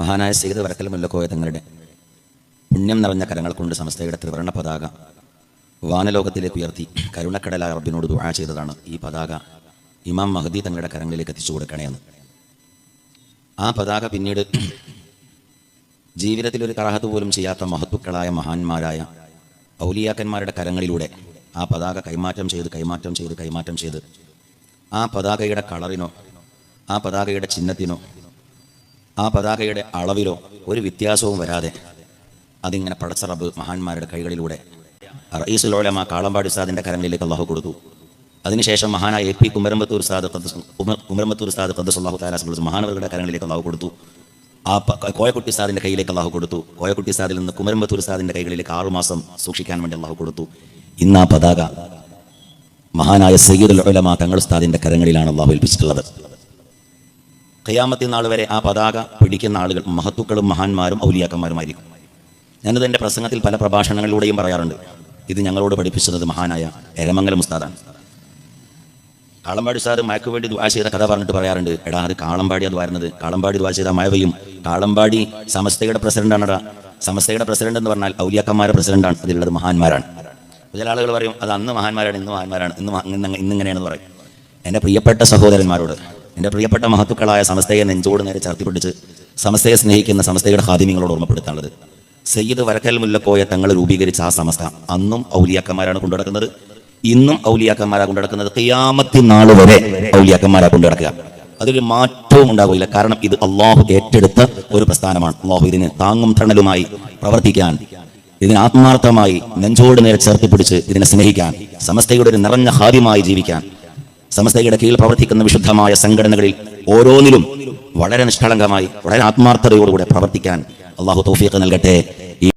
മഹാനായ സീത വരക്കൽ മുല്ലക്കോയ തങ്ങളുടെ പുണ്യം നിറഞ്ഞ കരങ്ങൾ കൊണ്ട് സമസ്തയുടെ ത്രിവർണ പതാക വാനലോകത്തിലേക്ക് ഉയർത്തി കരുണക്കടല റബ്ബിനോട് ദുആ ചെയ്തതാണ് ഈ പതാക ഇമാം മഹദി തങ്ങളുടെ കരങ്ങളിലേക്ക് എത്തിച്ചു കൊടുക്കണേന്ന് ആ പതാക പിന്നീട് ജീവിതത്തിൽ ഒരു കറാഹത്ത് പോലും ചെയ്യാത്ത മഹത്തുക്കളായ മഹാന്മാരായ ഔലിയാക്കന്മാരുടെ കരങ്ങളിലൂടെ ആ പതാക കൈമാറ്റം ചെയ്ത് കൈമാറ്റം ചെയ്ത് കൈമാറ്റം ചെയ്ത് ആ പതാകയുടെ കളറിനോ ആ പതാകയുടെ ചിഹ്നത്തിനോ ആ പതാകയുടെ അളവിലോ ഒരു വ്യത്യാസവും വരാതെ അതിങ്ങനെ പടച്ചറബ് മഹാന്മാരുടെ കൈകളിലൂടെ റയീസുലോലമ കാളമ്പാടി സാദിന്റെ കരങ്ങളിലേക്ക് അള്ളാഹു കൊടുത്തു. അതിനുശേഷം മഹാനായ എ പി കുമരമ്പത്തൂർ സാദ് കുമ- കുമരമ്പത്തൂർ സാദ് ഖദ്ദസ് അള്ളാഹു താലാസ് മഹാനവരുടെ കരങ്ങളിലേക്ക് അള്ളാഹു കൊടുത്തു. ആ കോയക്കുട്ടി സാദിന്റെ കയ്യിലേക്ക് അള്ളാഹു കൊടുത്തു. കോയക്കുട്ടി സാദിൽ നിന്ന് കുമരമ്പത്തൂർ സാദിന്റെ കൈകളിലേക്ക് ആറുമാസം സൂക്ഷിക്കാൻ വേണ്ടി അള്ളാഹു കൊടുത്തു. ഇന്ന് ആ പതാക മഹാനായ സയ്യിദുൽ ഉലമ തങ്ങൾ ഉസ്താദിന്റെ കരങ്ങളിലാണ് അള്ളാഹു ഏൽപ്പിച്ചിട്ടുള്ളത്. ഖിയാമത്തി നാൾ വരെ ആ പതാക പിടിക്കുന്ന ആളുകൾ മഹത്തുക്കളും മഹാന്മാരും ഔലിയാക്കന്മാരുമായിരിക്കും. ഞാനത് എന്റെ പ്രസംഗത്തിൽ പല പ്രഭാഷണങ്ങളിലൂടെയും പറയാറുണ്ട്. ഇത് ഞങ്ങളോട് പഠിപ്പിച്ചത് മഹാനായ എരമംഗലം ഉസ്താദാണ്. കാളമ്പാടി സാറ് മയക്ക് വേണ്ടി ദ്വാ ചെയ്ത കഥ പറഞ്ഞിട്ട് പറയാറുണ്ട്. എടാ അത് കാളമ്പാടി അത് വരുന്നത്. കാളമ്പാടി ദ്വാ ചെയ്ത മഴ പെയ്യും കാളമ്പാടി സമസ്തയുടെ പ്രസിഡന്റാണെടാ സമസ്തയുടെ പ്രസിഡന്റ് എന്ന് പറഞ്ഞാൽ ഔലിയാക്കന്മാരുടെ പ്രസിഡന്റാണ്. അതിലുള്ളത് മഹാന്മാരാണ്. ചില ആളുകൾ പറയും അത് അന്ന് മഹാന്മാരാണ് ഇന്ന് മഹാന്മാരാണ്. ഇന്ന് ഇന്നിങ്ങനെയാണെന്ന് പറയും. എന്റെ പ്രിയപ്പെട്ട സഹോദരന്മാരോട് എന്റെ പ്രിയപ്പെട്ട മഹത്തുക്കളായ സമസ്തയെ നെഞ്ചോട് നേരെ ചർത്തി പിടിച്ച് സമസ്തയെ സ്നേഹിക്കുന്ന സമസ്തയുടെ ഹാദിമ്യങ്ങളോട് ഓർമ്മപ്പെടുത്താനുള്ളത്. സയ്യിദ് വരക്കൽ മുല്ലക്കോയ തങ്ങൾ രൂപീകരിച്ച ആ സമസ്ത അന്നും ഔലിയാക്കന്മാരാണ് കൊണ്ടുനടക്കുന്നത്. ഇന്നും ഔലിയാക്കന്മാരാ കൊണ്ടുനടക്കുന്നത്. കയ്യാമത്തി നാൾ വരെ ഔലിയാക്കന്മാരാ കൊണ്ടുനടക്കുക. അതൊരു മാറ്റവും ഉണ്ടാവില്ല. കാരണം ഇത് അള്ളാഹു ഏറ്റെടുത്ത ഒരു പ്രസ്ഥാനമാണ്. അള്ളാഹു ഇതിന് താങ്ങും തണലുമായി പ്രവർത്തിക്കാൻ ഇതിന് ആത്മാർത്ഥമായി നെഞ്ചോട് നേരെ ചേർത്ത് പിടിച്ച് ഇതിനെ സ്നേഹിക്കാൻ സമസ്തയുടെ ഒരു നിറഞ്ഞ ഹാദ്യമായി ജീവിക്കാൻ സമസ്തയുടെ കീഴിൽ പ്രവർത്തിക്കുന്ന വിശുദ്ധമായ സംഘടനകളിൽ ഓരോന്നിലും വളരെ നിഷ്കളങ്കമായി വളരെ ആത്മാർത്ഥതയോടുകൂടെ പ്രവർത്തിക്കാൻ അള്ളാഹു തൗഫീഖ് നൽകട്ടെ.